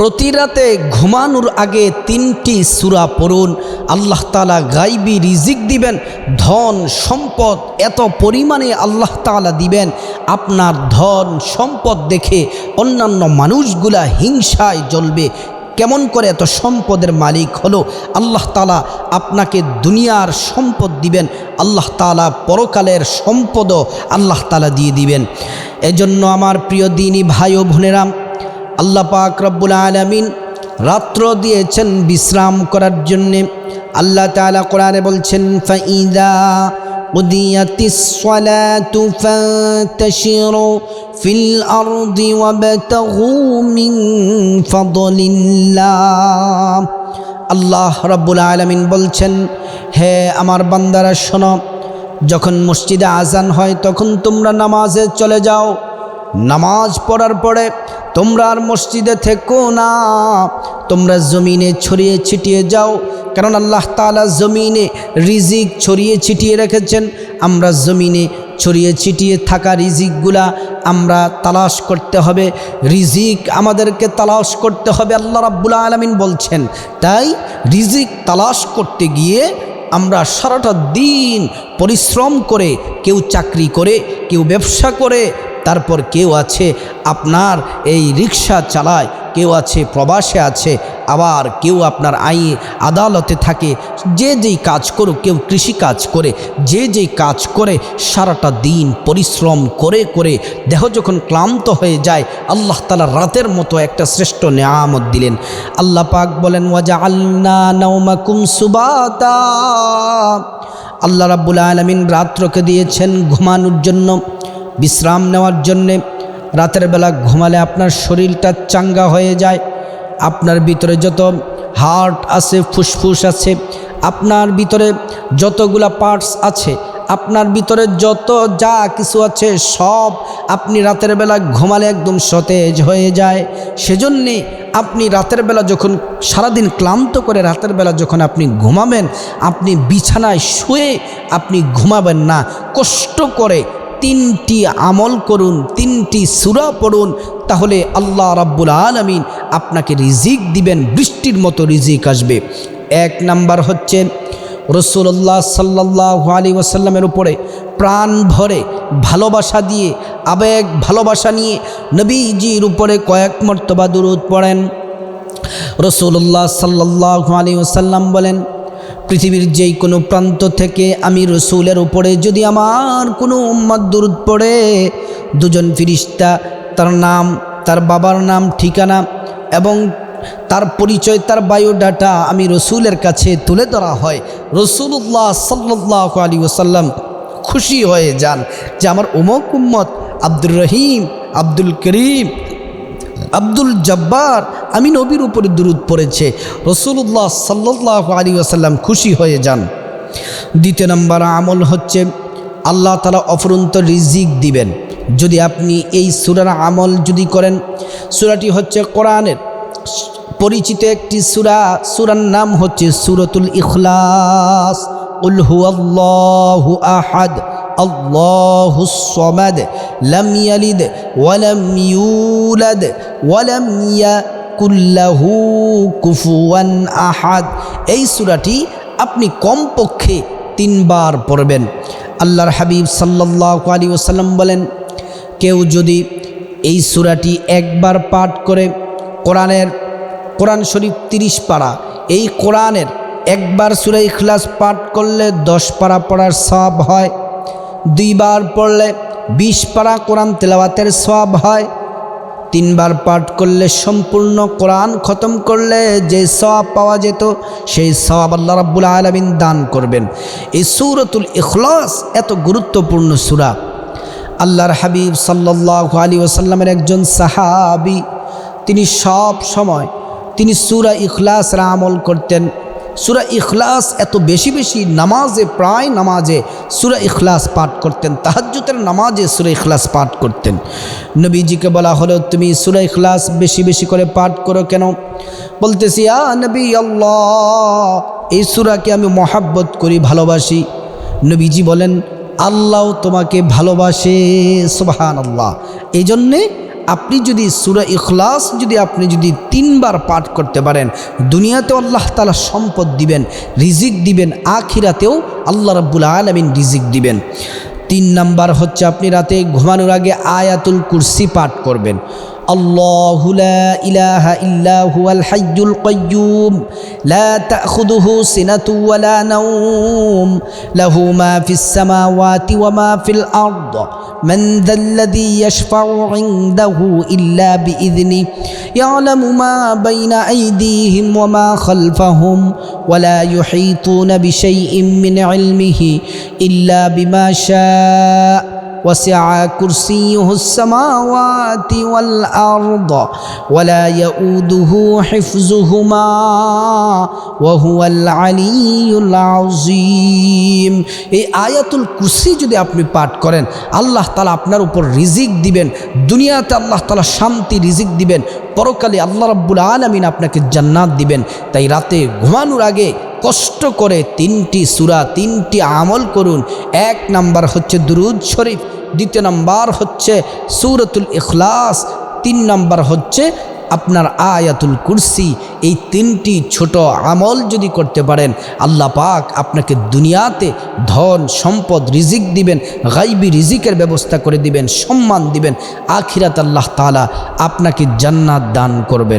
প্রতি রাতে ঘুমানোর আগে তিনটি সুরা পড়ুন। আল্লাহ তালা গাইবি রিজিক দিবেন, ধন সম্পদ এত পরিমাণে আল্লাহ তালা দিবেন, আপনার ধন সম্পদ দেখে অন্যান্য মানুষগুলা হিংসায় জ্বলবে। কেমন করে এত সম্পদের মালিক হলো? আল্লাহ তালা আপনাকে দুনিয়ার সম্পদ দিবেন, আল্লাহ তালা পরকালের সম্পদও আল্লাহ তালা দিয়ে দিবেন। এজন্য আমার প্রিয় দিনী ভাই ও বোনেরাম আল্লাহ পাক রব্বুল আলমিন রাত্র দিয়েছেন বিশ্রাম করার জন্যে আল্লাহ তালা কোরআনে বলছেন ফাইদা قضيت الصلاة فانتشروا في الأرض وابتغوا من فضل الله আল্লাহ রব্বুল আলমিন বলছেন হে আমার বান্দারা শোনো যখন মসজিদে আজান হয় তখন তোমরা নামাজে চলে যাও নামাজ পড়ার পরে তোমরা আর মসজিদে থেকো না। তোমরা জমিনে ছড়িয়ে ছিটিয়ে যাও। কারণ আল্লাহ তালা জমিনে রিজিক ছড়িয়ে ছিটিয়ে রেখেছেন। আমরা জমিনে ছড়িয়ে ছিটিয়ে থাকা রিজিকগুলা আমরা তালাশ করতে হবে। রিজিক আমাদেরকে তালাশ করতে হবে, আল্লাহ রাব্বুল আলমিন বলছেন। তাই রিজিক তালাশ করতে গিয়ে আমরা সারাটা দিন পরিশ্রম করে, কেউ চাকরি করে, কেউ ব্যবসা করে তারপর কেউ আছে, আপনার এই রিক্সা চালায়, কেউ আছে প্রবাসে আছে, আবার কেউ আপনার আই আদালতে থাকে, যে যেই কাজ করুক, কেউ কৃষি কাজ করে, যে যেই কাজ করে, সারাটা দিন পরিশ্রম করে করে দেহ যখন ক্লান্ত হয়ে যায়, আল্লাহ তালা রাতের মতো একটা শ্রেষ্ঠ নেয়ামত দিলেন। আল্লাহ পাক বলেন ওয়াজা আল্লা নৌমাকুম সুবাতা। আল্লাহ রাব্বুল আলমিন রাত্রকে দিয়েছেন ঘুমানোর জন্য। বিশ্রাম নেওয়ার জন্যে রাতের বেলা ঘুমালে আপনার শরীরটা চাঙ্গা হয়ে যায়, আপনার ভিতরে যত হার্ট আছে, ফুসফুস আছে, আপনার ভিতরে যতগুলা পার্টস আছে, আপনার ভিতরে যত যা কিছু আছে সব আপনি রাতের বেলা ঘুমালে একদম সতেজ হয়ে যায়। সেজন্যে আপনি রাতের বেলা যখন সারাদিন ক্লান্ত করে রাতের বেলা যখন আপনি ঘুমাবেন, আপনি বিছানায় শুয়ে আপনি ঘুমাবেন না, কষ্ট করে তিনটি আমল করুন, তিনটি সুরা পড়ুন, তাহলে আল্লাহ রাব্বুল আলমিন আপনাকে রিজিক দিবেন, বৃষ্টির মতো রিজিক আসবে। এক নাম্বার হচ্ছে রসুল্লাহ সাল্লাহ আলী ওসাল্লামের উপরে প্রাণ ভরে ভালোবাসা দিয়ে, আবেগ, ভালোবাসা নিয়ে নবীজির উপরে কয়েক মর্তবা দুরুদ পড়েন। রসুল্লাহ সাল্লাহ আলী ওসাল্লাম বলেন পৃথিবীর যেই কোনো প্রান্ত থেকে আমি রসুলের উপরে যদি আমার কোনো উম্মাদ দূরত পড়ে, দুজন ফিরিস্তা, তার নাম, তার বাবার নাম, ঠিকানা এবং তার পরিচয়, তার বায়োডাটা আমি রসুলের কাছে তুলে ধরা হয়। রসুল্লাহ সাল্লাহ আলী ওসাল্লাম খুশি হয়ে যান যে আমার উমক উম্মত আব্দুর রহিম, আব্দুল করিম, আব্দুল জব্বার আমি নবীর উপরে দুরুদ পড়েছে। রসুল্লাহ সাল্লাহ আলী আসাল্লাম খুশি হয়ে যান। দ্বিতীয় নম্বর আমল হচ্ছে আল্লাহ তালা অফরন্ত রিজিক দিবেন। যদি আপনি এই সুরার আমল যদি করেন, সুরাটি হচ্ছে কোরআনের পরিচিত একটি সুরা। সুরার নাম হচ্ছে সুরতুল ইখলাস। উল্হু আহাদ আল্লাহু লাম ইয়ালিদ ওয়ালাম ইউলাদ ওয়ালাম ইয়া له কুফুয়ান আহাদ। এই সূরাটি আপনি কমপক্ষে তিনবার পড়বেন। আল্লাহর হাবিব সাল্লাল্লাহু আলাইহি ওয়াসাল্লাম বলেন, কেউ যদি এই সূরাটি একবার পাঠ করে কোরআনের, কোরআন শরীফ তিরিশ পাড়া এই কোরআনের একবার সূরা ইখলাস পাঠ করলে দশ পাড়া পড়ার সব হয়, দুইবার পড়লে বিশ পারা কোরআন তেলাওয়াতের সব হয় তিনবার পাঠ করলে সম্পূর্ণ কোরআন খতম করলে যে সব পাওয়া যেত, সেই সব আল্লাহ রাব্বুল আলমিন দান করবেন। এই সুরতুল ইখলাস এত গুরুত্বপূর্ণ সুরা। আল্লাহর হাবিব সাল্লাহ আলী ওসাল্লামের একজন সাহাবি, তিনি সব সময়, তিনি সুরা ইখলাসরা আমল করতেন। সুরা ইখলাস এত বেশি বেশি নামাজে, প্রায় নামাজে সুরা ইখলাস পাঠ করতেন তাহাজ্যতের নামাজে সুরা ইখলাস পাঠ করতেন। নবীজিকে বলা হলো, তুমি সুরা ইখলাস বেশি বেশি করে পাঠ করো কেন? বলতেছি, আ নবী আল্লাহ, এই সুরাকে আমি মহাব্বত করি, ভালোবাসি। নবীজি বলেন, আল্লাহ তোমাকে ভালোবাসে সুবাহান আল্লাহ এই জন্যে আপনি যদি সুরা ইখলাস যদি আপনি যদি তিনবার পাঠ করতে পারেন, দুনিয়াতেও আল্লাহ তালা সম্পদ দিবেন, রিজিক দিবেন, আখিরাতেও আল্লাহ রাব্বুল আলমিন রিজিক দিবেন। তিন নাম্বার হচ্ছে আপনি রাতে ঘুমানোর আগে আয়াতুল কুরসি পাঠ করবেন। الله لا إله إلا هو الحي القيوم. لا تأخذه سنة ولا نوم. له ما في السماوات وما في الأرض. من ذا الذي يشفع عنده إلا بإذنه. يعلم ما بين أيديهم وما خلفهم. ولا يحيطون بشيء من علمه إلا بما شاء. وسع كرسيه السماوات والأرض ولا يؤوده حفظهما وهو العلي العظيم এই আয়াতুল কুরসি যদি আপনি পাঠ করেন আল্লাহ তালা আপনার উপর রিজিক দিবেন দুনিয়াতে আল্লাহ তালা শান্তি রিজিক দিবেন পরকালে আল্লাহ রাব্বুল আলমিন আপনাকে জান্নাত দিবেন তাই রাতে ঘুমানোর আগে কষ্ট করে তিনটি সুরা, তিনটি আমল করুন। এক নাম্বার হচ্ছে দুরুদ শরীফ, দ্বিতীয় নাম্বার হচ্ছে সুরতুল ইখলাস, তিন নাম্বার হচ্ছে আপনার আয়াতুল কুরসি। এই তিনটি ছোট আমল যদি করতে পারেন, আল্লাহ পাক আপনাকে দুনিয়াতে ধন, সম্পদ, রিজিক দিবেন, গাইবি রিজিকের ব্যবস্থা করে দিবেন, সম্মান দিবেন। আখিরাত আল্লাহ তালা আপনাকে জান্নাত দান করবেন।